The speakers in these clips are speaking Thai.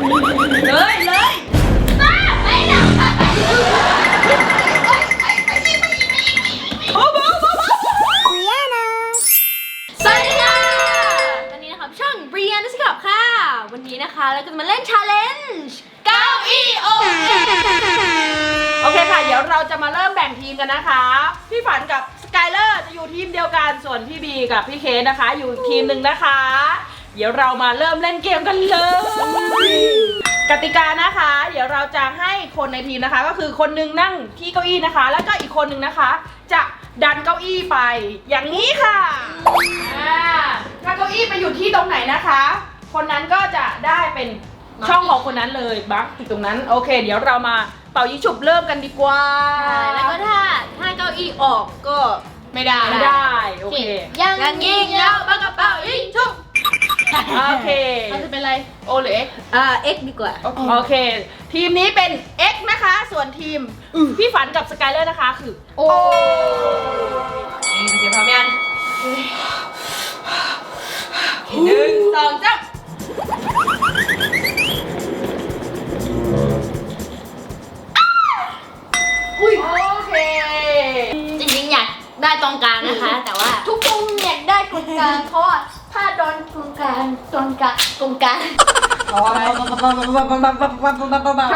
เลยเลยบ้าไม่หรอกโอ้โหเบียนะสวัสดีค่ะวันนี้นะครับช่องเรียนนักขับค่ะ วันนี้นะคะเราจะมาเล่นชาเลนจ์เก้าอี้โอโอเคค่ะ เดี๋ยวเราจะมาเริ่มแบ่งทีมกันนะคะ พี่ฝันกับสกายเลอร์จะอยู่ทีมเดียวกัน ส่วนพี่บีกับพี่เคสนะคะ อยู่อีกทีมหนึ่งนะคะ เดี๋ยวเรามาเริ่มเล่นเกมกันเลย กติกานะคะ เดี๋ยวเราจะให้คนในทีมนะคะ ก็คือคนหนึงนั่งที่เก้าอี้นะคะ แล้วก็อีกคนหนึงนะคะ จะดันเก้าอี้ไป อย่างนี้ค่ะอ่าถ้าเก้าอี้ไปอยู่ที่ตรงไหนนะคะ คนนั้นก็จะได้เป็นช่องของคนนั้นเลยบั๊กอยู่ตรงนั้นโอเค เดี๋ยวเรามาเป่ายิงฉุบเริ่มกันดีกว่าแล้วก็ถ้าถ้าเก้าอี้ออกก็ไม่ได้ไม่ได้โอเค ยังยิงยาวปากกระเป๋ายิงชุบ โอเค มันจะเป็นอะไรโอหรือเอ็กอ่าเอ็กดีกว่า โอเค ทีมนี้เป็น X นะคะ ส่วนทีม พี่ฝันกับสกายเลอร์นะคะ คือโอ้เดี๋ยวพร้อมยังหนึ่งสองสามอุ้ยโอเค จริงๆอยากได้ตรงกลางนะคะ แต่ว่า ทุกคนอยากได้ตรงกลางเพราะว่าถ้าโดนตรงกลางตรงกลางตรงกลางพร้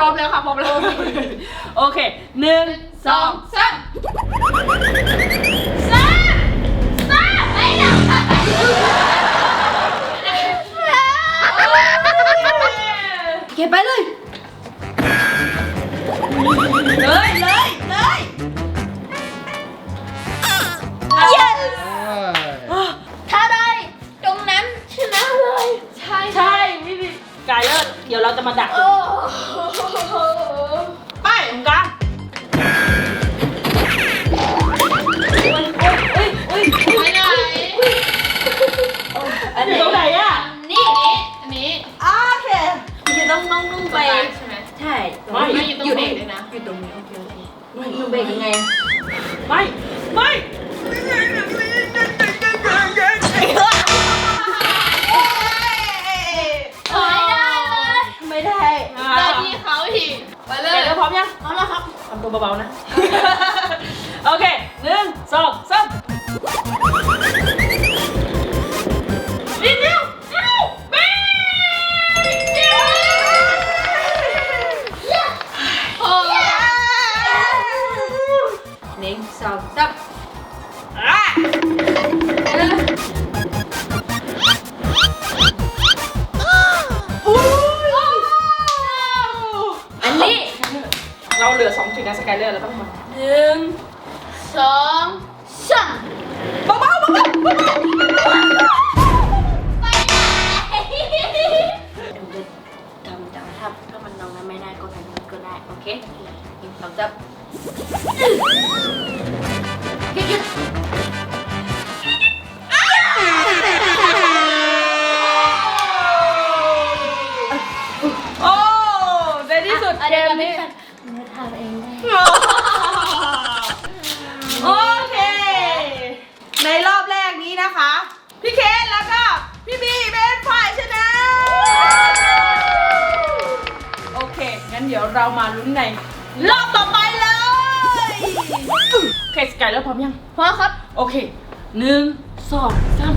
อมแล้วค่ะพร้อมแล้ว โอเคหนึ่งสองสามซ่าซ่าไม่หนักเก็บไปเลยเลยเลยเลย จะมาดักโอ้ไปตรงกลางอุ้ยอุ้ยอุ้ยไปไหนอันนี้ตรงไหนอะนี่อันนี้โอเคจะต้องต้องนุ่งไป ใช่ไหมใช่ไม่ไม่ อยู่ตรงเบรกเลยนะ อยู่ตรงนี้โอเคโอเคหนูเบรกยังไงไม่ เราเหลือสองจุดนะสกายเลอร์เราต้องทำหนึ่งสองสามเบาๆเบาๆเบาไปไหนดูจะทำแต่ว่าถ้าถ้ามันลงนั้นไม่ได้ก็ทำนี้ก็ได้โอเคหนึ่งสองสาม เคงั้นเดี๋ยวเรามาลุ้นในรอบต่อไปเลยโอเคสกายแล้วพร้อมยังพอครับ โอเคหนึ่งสองสาม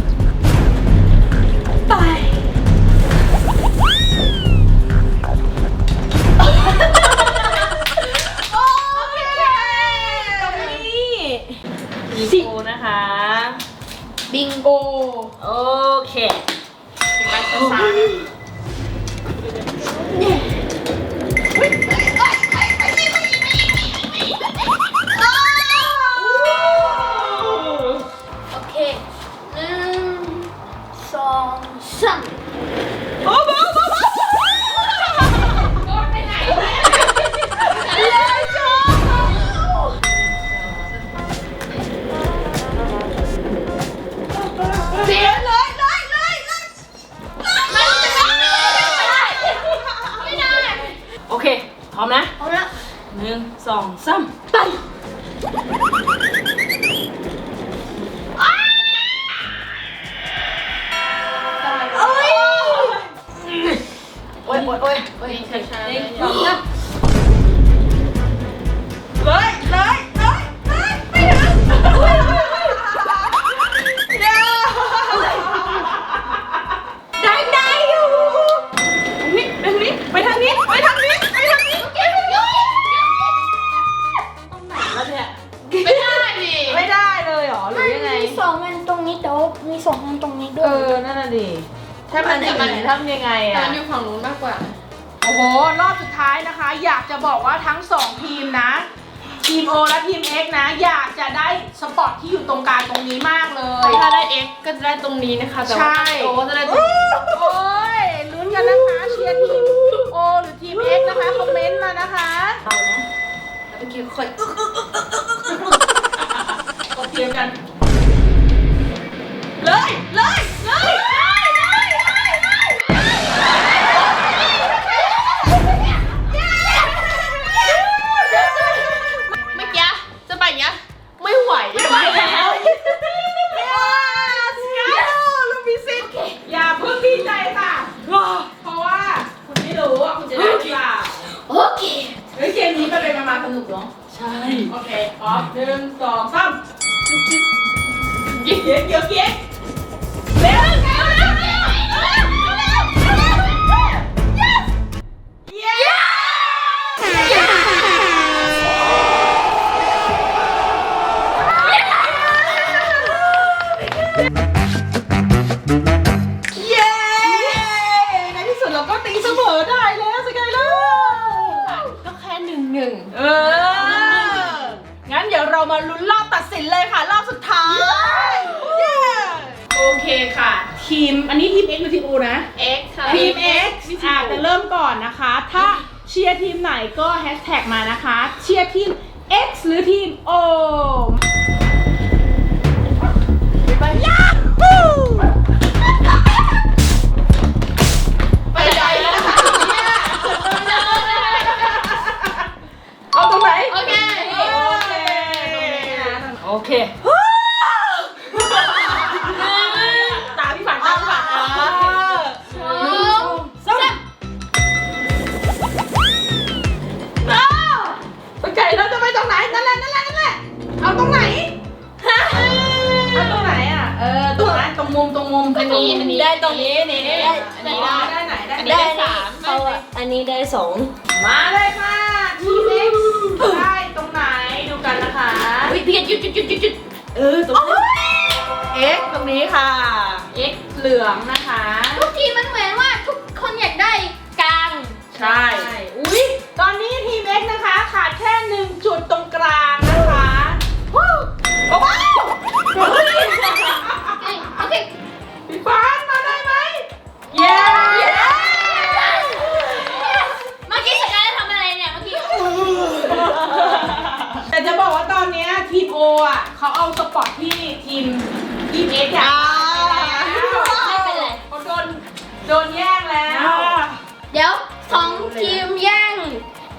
ไปโอเคตรงนี้สิโอนะคะบิงโกโอเคไปช้า โอเคหนึ่งสองสามโอ้โห ร้อมนะเอาละหนึ่งสองสามไปโอ้ยวันโอ้ยโอ้ยโอ้ยช้าๆหเลนึ่ยงสองสามเลย ดิถ้ามันอย่างนี้ทำยังไงแต่อะ มันอยู่ฝั่งนู้นมากกว่า โอ้โห รอบสุดท้ายนะคะ อยากจะบอกว่าทั้ง2ทีมนะ ทีม O และทีม X นะ อยากจะได้สปอตที่อยู่ตรงกลางตรงนี้มากเลย ถ้าได้ X ก็จะได้ตรงนี้นะคะ แต่ว่าใช่โตก็จะได้ตรงนี้โอ้ยลุ้นกันนะคะเชียร์ทีม O หรือทีม X นะคะ คอมเมนต์มานะคะ เอานะแล้วเมื่อกี้ค่อยกดเทียมกัน เลยเลยเลยเลย เออ งั้นเดี๋ยวเรามาลุ้นรอบตัดสินเลยค่ะ รอบสุดท้ายเย้โอเคค่ะ ทีม อันนี้ทีม X หรือทีม O นะ X ค่ะ ทีม X อาจจะเริ่มก่อนนะคะ ถ้าเชียร์ทีมไหนก็แฮชแท็กมานะคะ เชียร์ทีม X หรือทีม O ได้ตรงนี้นี่ได้ได้อันได้นี้ได้ได้ไหนได้อันไหนนี้ได้ได้สาสามมเพราะว่าอันนี้ได้สองมาเลยค่ะทีม X ได้ตรงไหนดูกันนะคะอุ๊ยพี่หยุดหยุดหยุดหยุดหยุดเออตรงนี้ X ตรงนี้ค่ะ X เหลืองนะคะ ทุกทีมันเหมือนว่าทุกคนอยากได้กลางใช่อุ้ยตอนนี้ทีม X นะคะขาดแค่หนึ่งจุดตรงกลางนะคะวู้โอ้โหเสองทีมแย่ง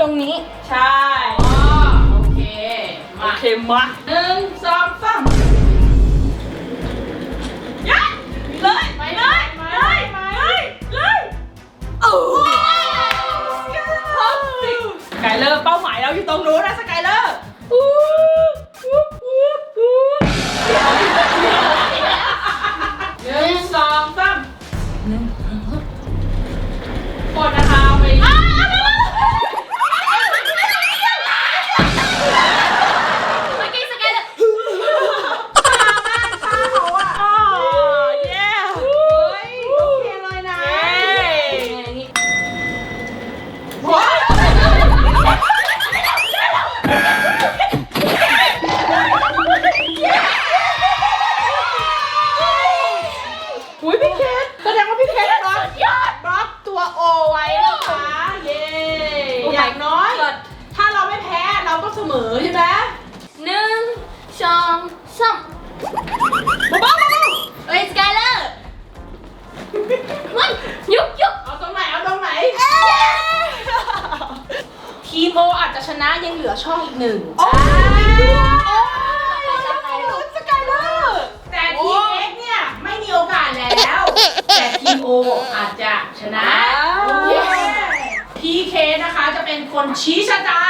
ตรงนี้ ใช่อ๋อโอเค โอเคมาหนึ่งสองสามยัดเลยไปเลยเลยเลยเลยโอ้สกายเลอร์เป้าหมายเราอยู่ตรงนู้นนะสกายเลอร์อู้อู้ อย่างน้อยถ้าเราไม่แพ้เราก็เสมอใช่ไหมหนึ่งสองสามเบาๆเบาเฮ้ยสกายเลอร์มันยุกยุกๆเอาตรงไหนเอาตรงไหน ทีมโออาจจะชนะยังเหลือช่องอีกหนึ่ง โอ้ย สกายเลอร์สกายเลอร์แต่ทีมเอ็กเนี่ยไม่มีโอกาสแล้ว แต่ทีมโออาจจะชนะ ว้าว เย้ คนชี้ช